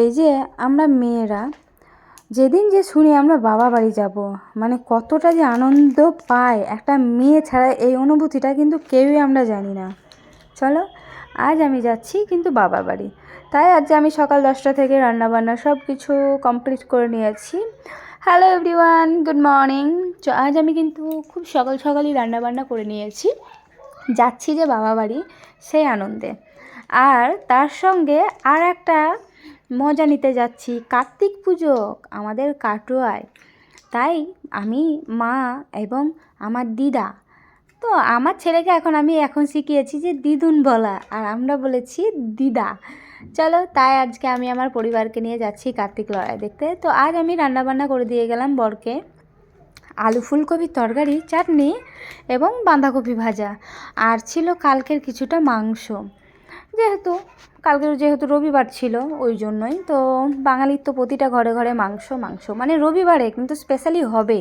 এই যে আমরা মেয়েরা, যেদিন যে শুনি আমরা বাবা বাড়ি যাব মানে কতটা যে আনন্দ পায় একটা মেয়ে ছাড়া এই অনুভূতিটা কিন্তু কেউই আমরা জানি না। চলো, আজ আমি যাচ্ছি কিন্তু বাবা বাড়ি। তাই আজ আমি সকাল দশটা থেকে রান্নাবান্না সব কিছু কমপ্লিট করে নিয়েছি। হ্যালো এভরিওয়ান গুড মর্নিং আজ আমি কিন্তু খুব সকাল সকালই রান্নাবান্না করে নিয়েছি। যাচ্ছি যে বাবা বাড়ি, সেই আনন্দে। আর তার সঙ্গে আর একটা মজা নিতে যাচ্ছি, কার্তিক পুজো আমাদের কাটোয়ায়। তাই আমি মা এবং আমার দিদা। তো আমার ছেলেকে এখন আমি এখন শিখিয়েছি যে দিদুন বলা আর আমরা বলেছি দিদা। চলো তাই আজকে আমি আমার পরিবারকে নিয়ে যাচ্ছি কার্তিক লড়াই দেখতে। তো আজ আমি রান্নাবান্না করে দিয়ে গেলাম বরকে। আলু ফুলকপির তরকারি, চাটনি এবং বাঁধাকপি ভাজা। আর ছিল কালকের কিছুটা মাংস। যেহেতু কালকের যেহেতু রবিবার ছিল ওই জন্যই, তো বাঙালির তো প্রতিটা ঘরে ঘরে মাংস মাংস মানে রবিবারে কিন্তু স্পেশালি হবে।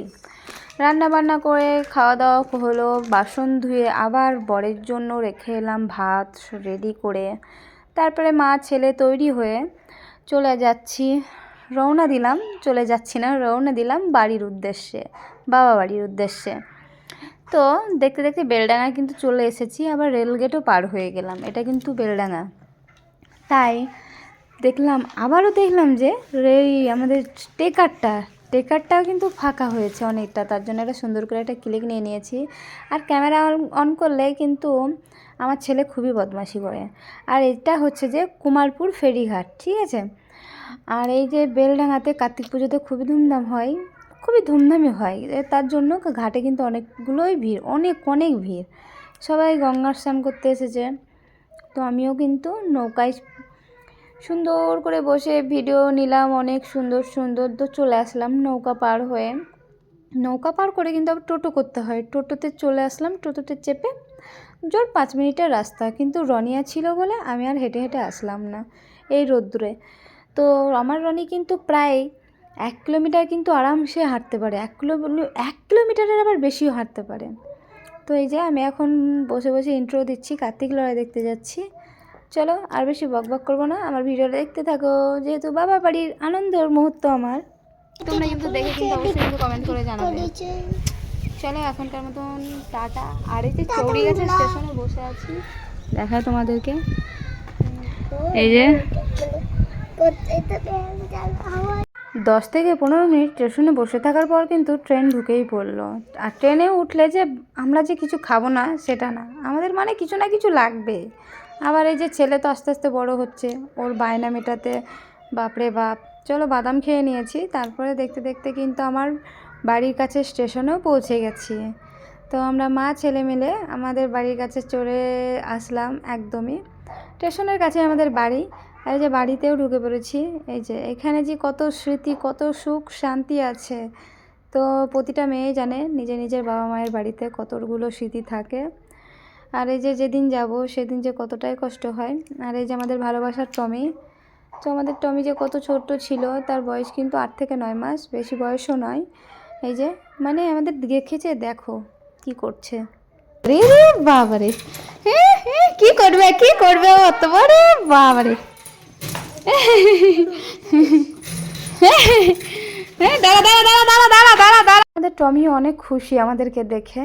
রান্না বান্না করে খাওয়া দাওয়া হলো, বাসন ধুয়ে আবার বরের জন্য রেখে এলাম ভাত রেডি করে। তারপরে মা, ছেলে তৈরি হয়ে চলে যাচ্ছি, রওনা দিলাম, চলে যাচ্ছি না, রওনা দিলাম বাড়ির উদ্দেশ্যে, বাবা বাড়ির উদ্দেশ্যে। তো দেখতে দেখতে বেলডাঙা কিন্তু চলে এসেছি, আবার রেলগেটও পার হয়ে গেলাম, এটা কিন্তু বেলডাঙা। তাই দেখলাম, আবারও দেখলাম যে এই আমাদের টেকারটা, টেকারটাও কিন্তু ফাঁকা হয়েছে অনেকটা, তার জন্য একটা সুন্দর করে একটা ক্লিক নিয়ে নিয়েছি। আর ক্যামেরা অন করলে কিন্তু আমার ছেলে খুবই বদমাশি করে। আর এটা হচ্ছে যে কুমারপুর ফেরিঘাট, ঠিক আছে? আর এই যে বেলডাঙাতে কার্তিক পুজোতে খুবই ধুমধাম হয়। খুবই ধুমধামই হয়। তার জন্য ঘাটে কিন্তু অনেকগুলোই ভিড়, অনেক অনেক ভিড়। সবাই গঙ্গার স্নান করতে এসেছে। তো আমিও কিন্তু নৌকায় সুন্দর করে বসে ভিডিও নিলাম, অনেক সুন্দর সুন্দর। তো চলে আসলাম নৌকা পার হয়ে। নৌকা পার করে কিন্তু আবার টোটো করতে হয়। টোটোতে চলে আসলাম, টোটোতে চেপে জোর পাঁচ মিনিটের রাস্তা। কিন্তু রনিয়া ছিল বলে আমি আর হেঁটে হেঁটে আসলাম না এই রোদ্দুরে। তো আমার রনি কিন্তু প্রায় এক কিলোমিটার কিন্তু আরামসে হাঁটতে পারে। এক কিলো এক কিলোমিটারের আবার বেশিও হাঁটতে পারে। তো এই যে আমি এখন বসে বসে ইন্ট্রো দিচ্ছি কার্তিক লড়াই দেখতে যাচ্ছি। চলো আর বেশি বক বক করব না আমার ভিডিওটা দেখতে থাকো। যেহেতু বাবা বাড়ির আনন্দের মুহূর্ত আমার তোমরা কিন্তু দেখে কিন্তু অবশ্যই কিন্তু কমেন্ট করে জানাবে। চলো এখনকার মতন টাটা। আর এই যে চৌড়ি গেছে স্টেশনে বসে আছি। দেখা তোমাদেরকে। এই যে। দশ থেকে পনেরো মিনিট স্টেশনে বসে থাকার পর কিন্তু ট্রেন ঢুকেই পড়ল। আর ট্রেনে উঠলে যে আমরা যে কিছু খাব না, সেটা না। আমাদের মানে কিছু না কিছু লাগবে। আবার এই যে ছেলে তো আস্তে আস্তে বড় হচ্ছে, ওর বায়না মেটাতে বাপরে বাপ। চলো বাদাম খেয়ে নিয়েছি, তারপরে দেখতে দেখতে কিন্তু আমার বাড়ির কাছে স্টেশনেও পৌঁছে গেছি। তো আমরা মা, ছেলে মিলে আমাদের বাড়ির কাছে চলে আসলাম একদমই। স্টেশনের কাছে আমাদের বাড়ি। আর এই যে বাড়িতেও ঢুকে পড়েছি, এই যে এখানে যে কত স্মৃতি, কত সুখ, শান্তি আছে। তো প্রতিটা মেয়ে জানে নিজে নিজের বাবা মায়ের বাড়িতে কতগুলো স্মৃতি থাকে। আর এই যে যেদিন যাব, সেদিন যে কতটাই কষ্ট হয়। আর এই যে আমাদের ভালোবাসার টমি, তো আমাদের টমি যে কত ছোট্ট ছিল, তার বয়স কিন্তু আট থেকে নয় মাস, বেশি বয়সও নয়। এই যে মানে আমাদের দেখেছে, দেখো কি করছে। রে রে বাবারে হ্যাঁ হ্যাঁ কি করবে কি করবে অত বড় বাবারে। দাঁড়া দাঁড়া দাঁড়া দাঁড়া দাঁড়া দাঁড়া দাঁড়া আমাদের টমি অনেক খুশি আমাদেরকে দেখে।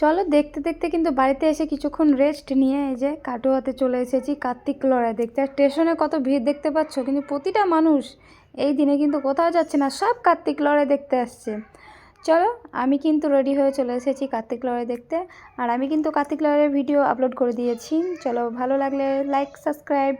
চলো, দেখতে দেখতে কিন্তু বাড়িতে এসে কিছুক্ষণ রেস্ট নিয়ে এই যে কাটোয়াতে চলে এসেছি, কার্তিক লড়াই দেখতে। আর স্টেশনে কত ভিড় দেখতে পাচ্ছ? কিন্তু প্রতিটা মানুষ এই দিনে কিন্তু কোথাও যাচ্ছে না, সব কার্তিক লড়াই দেখতে আসছে। চলো, আমি কিন্তু রেডি হয়ে চলে এসেছি কার্তিক লড়াই দেখতে। আর আমি কিন্তু কার্তিক লড়াইয়ের ভিডিও আপলোড করে দিয়েছি। চলো, ভালো লাগলে লাইক সাবস্ক্রাইব